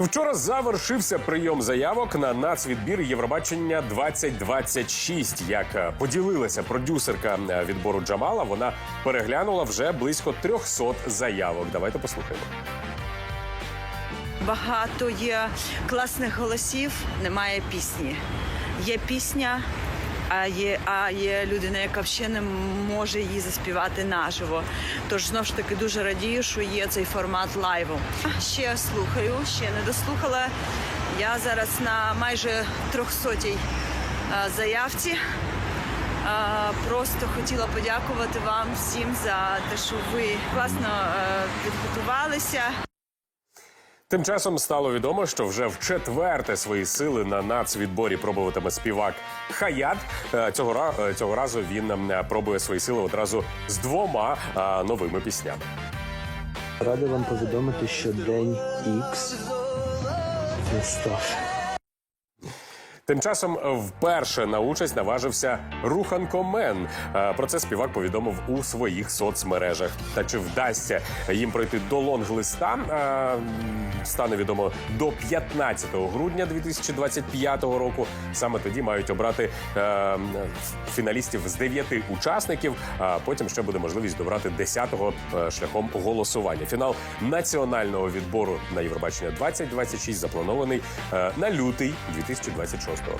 Вчора завершився прийом заявок на нацвідбір Євробачення 2026. Як е, поділилася продюсерка е, відбору Джамала, вона переглянула вже близько 300 заявок. Давайте послухаємо. Багато є класних голосів, немає пісні. Є пісня, а є, а є людина, яка ще не може її заспівати наживо. Тож знову ж таки дуже радію, що є цей формат лайву. Ще слухаю, ще не дослухала. Я зараз на майже 300-й е, заявці. Просто хотіла подякувати вам всім за те, що ви класно підготувалися. Тим часом стало відомо, що вже в четверте свої сили на нацвідборі пробуватиме співак Хаят. Е, Цього е, цього разу він е, пробує свої сили одразу з двома е, новими піснями. Радий вам повідомити, що день ікс настав. Тим часом вперше на участь наважився Руханко Мен. Е, Про це співак повідомив у своїх соцмережах. Та чи вдасться їм пройти до лонглиста, е, стане відомо до 15 грудня 2025 року. Саме тоді мають обрати е, фіналістів з 9 учасників. А потім ще буде можливість добрати 10-го е, шляхом голосування. Фінал національного відбору на Євробачення 2026 запланований е, на лютий 2026 року.